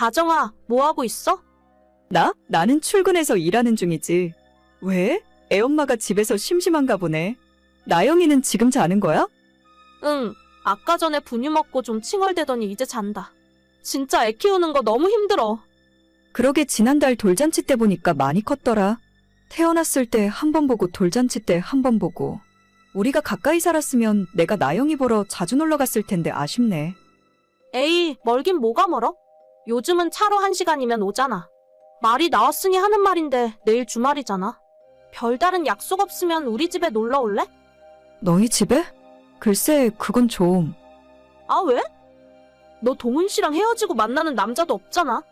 다정아, 뭐 하고 있어? 나? 나는 출근해서 일하는 중이지. 왜? 애엄마가 집에서 심심한가 보네. 나영이는 지금 자는 거야? 응, 아까 전에 분유 먹고 좀 칭얼대더니 이제 잔다. 진짜 애 키우는 거 너무 힘들어. 그러게 지난달 돌잔치 때 보니까 많이 컸더라. 태어났을 때 한 번 보고 돌잔치 때 한 번 보고. 우리가 가까이 살았으면 내가 나영이 보러 자주 놀러 갔을 텐데 아쉽네. 에이, 멀긴 뭐가 멀어? 요즘은 차로 한 시간이면 오잖아. 말이 나왔으니 하는 말인데 내일 주말이잖아. 별다른 약속 없으면 우리 집에 놀러 올래? 너희 집에? 글쎄, 그건 좀. 아, 왜? 너 동훈 씨랑 헤어지고 만나는 남자도 없잖아.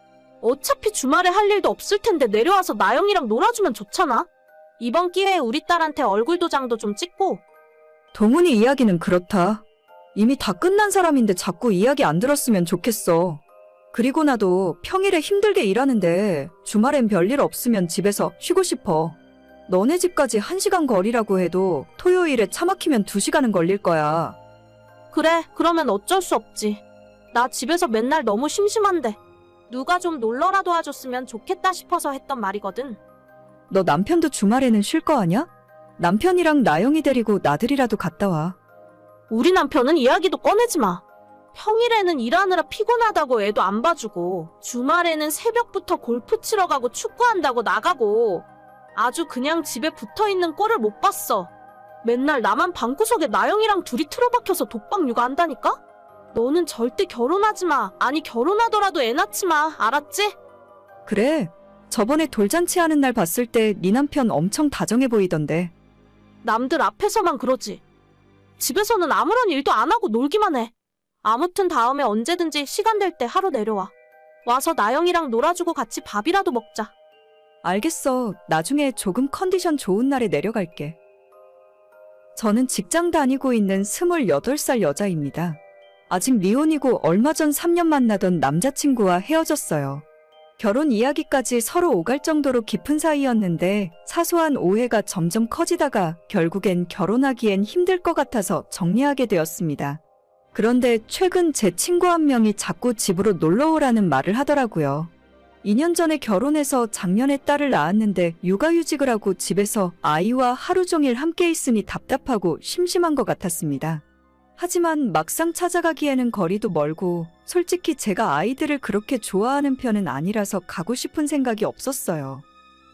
어차피 주말에 할 일도 없을 텐데 내려와서 나영이랑 놀아주면 좋잖아. 이번 기회에 우리 딸한테 얼굴 도장도 좀 찍고. 동훈이 이야기는 그렇다. 이미 다 끝난 사람인데 자꾸 이야기 안 들었으면 좋겠어. 그리고 나도 평일에 힘들게 일하는데 주말엔 별일 없으면 집에서 쉬고 싶어. 너네 집까지 한시간 거리라고 해도 토요일에 차 막히면 두시간은 걸릴 거야. 그래, 그러면 어쩔 수 없지. 나 집에서 맨날 너무 심심한데. 누가 좀 놀러라도 와줬으면 좋겠다 싶어서 했던 말이거든. 너 남편도 주말에는 쉴 거 아냐? 남편이랑 나영이 데리고 나들이라도 갔다 와. 우리 남편은 이야기도 꺼내지 마. 평일에는 일하느라 피곤하다고 애도 안 봐주고, 주말에는 새벽부터 골프 치러 가고 축구한다고 나가고, 아주 그냥 집에 붙어 있는 꼴을 못 봤어. 맨날 나만 방구석에 나영이랑 둘이 틀어박혀서 독박 육아한다니까? 너는 절대 결혼하지 마. 아니, 결혼하더라도 애 낳지 마. 알았지? 그래. 저번에 돌잔치 하는 날 봤을 때 네 남편 엄청 다정해 보이던데. 남들 앞에서만 그러지. 집에서는 아무런 일도 안 하고 놀기만 해. 아무튼 다음에 언제든지 시간 될 때 하루 내려와. 와서 나영이랑 놀아주고 같이 밥이라도 먹자. 알겠어. 나중에 조금 컨디션 좋은 날에 내려갈게. 저는 직장 다니고 있는 28살 여자입니다. 아직 미혼이고 얼마 전 3년 만나던 남자친구와 헤어졌어요. 결혼 이야기까지 서로 오갈 정도로 깊은 사이였는데 사소한 오해가 점점 커지다가 결국엔 결혼하기엔 힘들 것 같아서 정리하게 되었습니다. 그런데 최근 제 친구 한 명이 자꾸 집으로 놀러 오라는 말을 하더라고요. 2년 전에 결혼해서 작년에 딸을 낳았는데 육아휴직을 하고 집에서 아이와 하루 종일 함께 있으니 답답하고 심심한 것 같았습니다. 하지만 막상 찾아가기에는 거리도 멀고 솔직히 제가 아이들을 그렇게 좋아하는 편은 아니라서 가고 싶은 생각이 없었어요.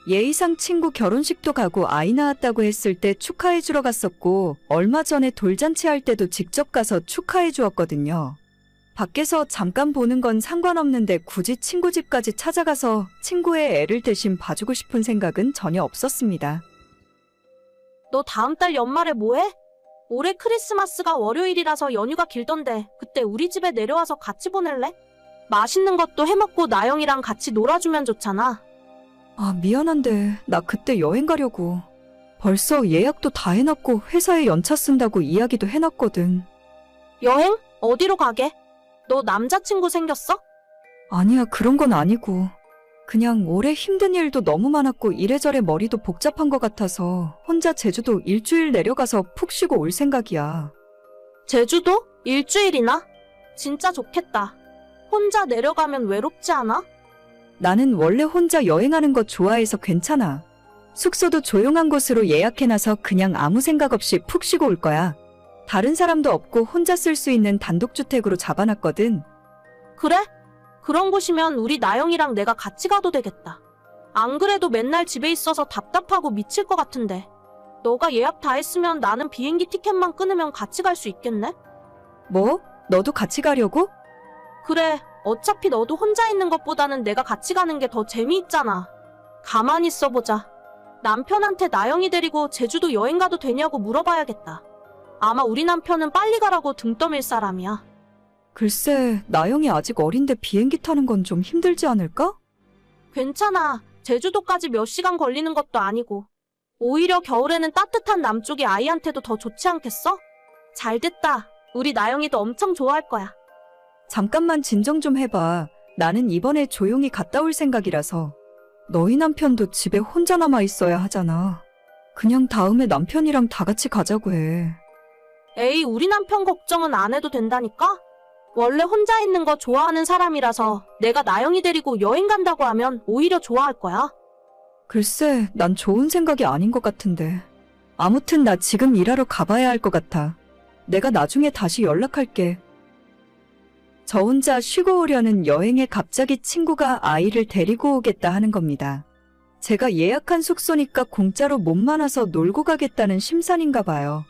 예의상 친구 결혼식도 가고 아이 낳았다고 했을 때 축하해 주러 갔었고 얼마 전에 돌잔치 할 때도 직접 가서 축하해 주었거든요. 밖에서 잠깐 보는 건 상관없는데 굳이 친구 집까지 찾아가서 친구의 애를 대신 봐주고 싶은 생각은 전혀 없었습니다. 너 다음 달 연말에 뭐해? 올해 크리스마스가 월요일이라서 연휴가 길던데 그때 우리 집에 내려와서 같이 보낼래? 맛있는 것도 해먹고 나영이랑 같이 놀아주면 좋잖아. 아, 미안한데 나 그때 여행 가려고. 벌써 예약도 다 해놨고 회사에 연차 쓴다고 이야기도 해놨거든. 여행? 어디로 가게? 너 남자친구 생겼어? 아니야, 그런 건 아니고. 그냥 올해 힘든 일도 너무 많았고 이래저래 머리도 복잡한 것 같아서 혼자 제주도 일주일 내려가서 푹 쉬고 올 생각이야. 제주도? 일주일이나? 진짜 좋겠다. 혼자 내려가면 외롭지 않아? 나는 원래 혼자 여행하는 거 좋아해서 괜찮아. 숙소도 조용한 곳으로 예약해놔서 그냥 아무 생각 없이 푹 쉬고 올 거야. 다른 사람도 없고 혼자 쓸 수 있는 단독주택으로 잡아놨거든. 그래? 그런 곳이면 우리 나영이랑 내가 같이 가도 되겠다. 안 그래도 맨날 집에 있어서 답답하고 미칠 것 같은데. 너가 예약 다 했으면 나는 비행기 티켓만 끊으면 같이 갈 수 있겠네? 뭐? 너도 같이 가려고? 그래, 어차피 너도 혼자 있는 것보다는 내가 같이 가는 게 더 재미있잖아. 가만히 있어보자. 남편한테 나영이 데리고 제주도 여행 가도 되냐고 물어봐야겠다. 아마 우리 남편은 빨리 가라고 등 떠밀 사람이야. 글쎄, 나영이 아직 어린데 비행기 타는 건 좀 힘들지 않을까? 괜찮아. 제주도까지 몇 시간 걸리는 것도 아니고. 오히려 겨울에는 따뜻한 남쪽이 아이한테도 더 좋지 않겠어? 잘 됐다. 우리 나영이도 엄청 좋아할 거야. 잠깐만 진정 좀 해봐. 나는 이번에 조용히 갔다 올 생각이라서. 너희 남편도 집에 혼자 남아 있어야 하잖아. 그냥 다음에 남편이랑 다 같이 가자고 해. 에이, 우리 남편 걱정은 안 해도 된다니까? 원래 혼자 있는 거 좋아하는 사람이라서 내가 나영이 데리고 여행 간다고 하면 오히려 좋아할 거야. 글쎄, 난 좋은 생각이 아닌 것 같은데. 아무튼 나 지금 일하러 가봐야 할 것 같아. 내가 나중에 다시 연락할게. 저 혼자 쉬고 오려는 여행에 갑자기 친구가 아이를 데리고 오겠다 하는 겁니다. 제가 예약한 숙소니까 공짜로 몸 많아서 놀고 가겠다는 심산인가 봐요.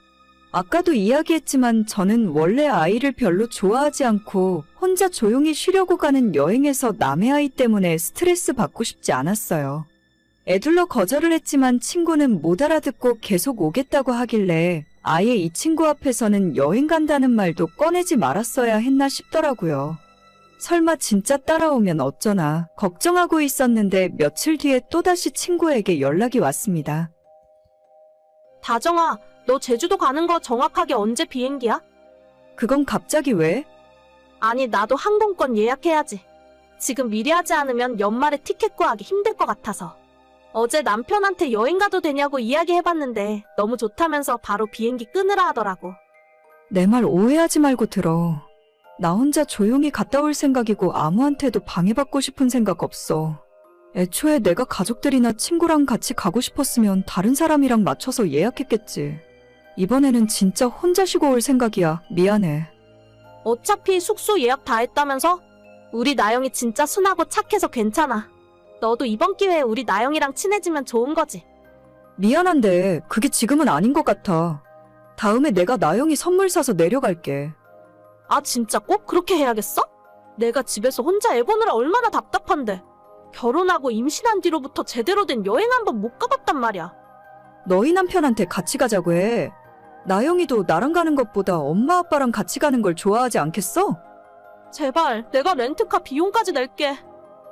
아까도 이야기했지만 저는 원래 아이를 별로 좋아하지 않고 혼자 조용히 쉬려고 가는 여행에서 남의 아이 때문에 스트레스 받고 싶지 않았어요. 애둘러 거절을 했지만 친구는 못 알아듣고 계속 오겠다고 하길래 아예 이 친구 앞에서는 여행 간다는 말도 꺼내지 말았어야 했나 싶더라고요. 설마 진짜 따라오면 어쩌나 걱정하고 있었는데 며칠 뒤에 또다시 친구에게 연락이 왔습니다. 다정아, 너 제주도 가는 거 정확하게 언제 비행기야? 그건 갑자기 왜? 아니, 나도 항공권 예약해야지. 지금 미리 하지 않으면 연말에 티켓 구하기 힘들 것 같아서. 어제 남편한테 여행 가도 되냐고 이야기해봤는데 너무 좋다면서 바로 비행기 끊으라 하더라고. 내 말 오해하지 말고 들어. 나 혼자 조용히 갔다 올 생각이고 아무한테도 방해받고 싶은 생각 없어. 애초에 내가 가족들이나 친구랑 같이 가고 싶었으면 다른 사람이랑 맞춰서 예약했겠지. 이번에는 진짜 혼자 쉬고 올 생각이야. 미안해. 어차피 숙소 예약 다 했다면서? 우리 나영이 진짜 순하고 착해서 괜찮아. 너도 이번 기회에 우리 나영이랑 친해지면 좋은 거지. 미안한데 그게 지금은 아닌 것 같아. 다음에 내가 나영이 선물 사서 내려갈게. 아, 진짜 꼭 그렇게 해야겠어? 내가 집에서 혼자 애 보느라 얼마나 답답한데. 결혼하고 임신한 뒤로부터 제대로 된 여행 한 번 못 가봤단 말이야. 너희 남편한테 같이 가자고 해. 나영이도 나랑 가는 것보다 엄마 아빠랑 같이 가는 걸 좋아하지 않겠어? 제발, 내가 렌트카 비용까지 낼게.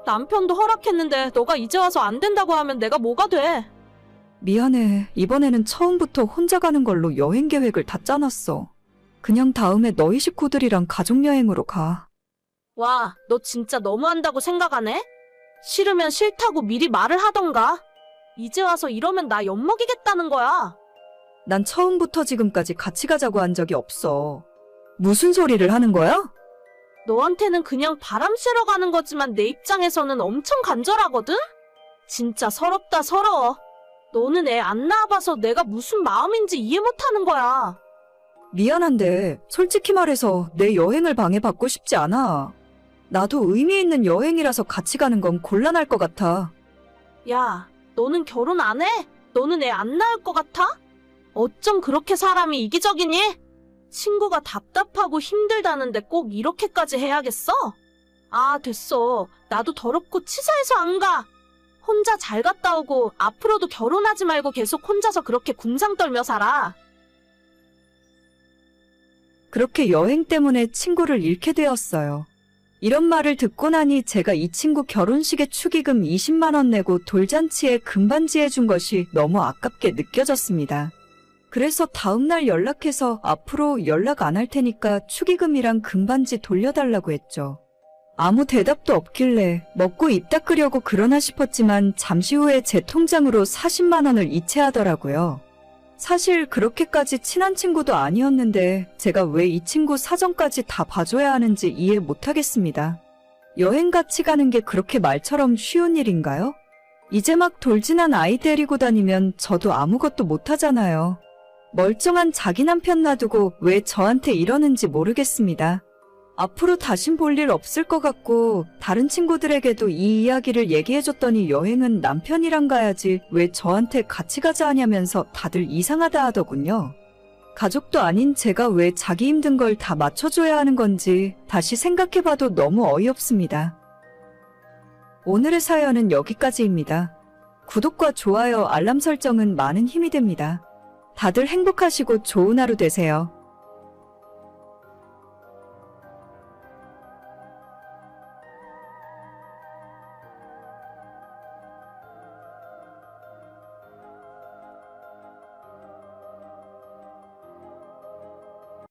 남편도 허락했는데 너가 이제 와서 안 된다고 하면 내가 뭐가 돼? 미안해. 이번에는 처음부터 혼자 가는 걸로 여행 계획을 다 짜놨어. 그냥 다음에 너희 식구들이랑 가족여행으로 가. 와, 너 진짜 너무한다고 생각하네? 싫으면 싫다고 미리 말을 하던가. 이제 와서 이러면 나 엿먹이겠다는 거야. 난 처음부터 지금까지 같이 가자고 한 적이 없어. 무슨 소리를 하는 거야? 너한테는 그냥 바람 쐬러 가는 거지만 내 입장에서는 엄청 간절하거든? 진짜 서럽다 서러워. 너는 애 안 낳아봐서 내가 무슨 마음인지 이해 못하는 거야. 미안한데, 솔직히 말해서 내 여행을 방해받고 싶지 않아. 나도 의미 있는 여행이라서 같이 가는 건 곤란할 것 같아. 야, 너는 결혼 안 해? 너는 애 안 낳을 것 같아? 어쩜 그렇게 사람이 이기적이니? 친구가 답답하고 힘들다는데 꼭 이렇게까지 해야겠어? 아, 됐어. 나도 더럽고 치사해서 안 가. 혼자 잘 갔다 오고 앞으로도 결혼하지 말고 계속 혼자서 그렇게 궁상 떨며 살아. 그렇게 여행 때문에 친구를 잃게 되었어요. 이런 말을 듣고 나니 제가 이 친구 결혼식에 축의금 20만원 내고 돌잔치에 금반지 해준 것이 너무 아깝게 느껴졌습니다. 그래서 다음날 연락해서 앞으로 연락 안 할 테니까 축의금이랑 금반지 돌려달라고 했죠. 아무 대답도 없길래 먹고 입 닦으려고 그러나 싶었지만 잠시 후에 제 통장으로 40만 원을 이체하더라고요. 사실 그렇게까지 친한 친구도 아니었는데 제가 왜 이 친구 사정까지 다 봐줘야 하는지 이해 못하겠습니다. 여행 같이 가는 게 그렇게 말처럼 쉬운 일인가요? 이제 막 돌진한 아이 데리고 다니면 저도 아무것도 못하잖아요. 멀쩡한 자기 남편 놔두고 왜 저한테 이러는지 모르겠습니다. 앞으로 다신 볼 일 없을 것 같고 다른 친구들에게도 이 이야기를 얘기해줬더니 여행은 남편이랑 가야지 왜 저한테 같이 가자 하냐면서 다들 이상하다 하더군요. 가족도 아닌 제가 왜 자기 힘든 걸 다 맞춰줘야 하는 건지 다시 생각해봐도 너무 어이없습니다. 오늘의 사연은 여기까지입니다. 구독과 좋아요, 알람 설정은 많은 힘이 됩니다. 다들 행복하시고 좋은 하루 되세요.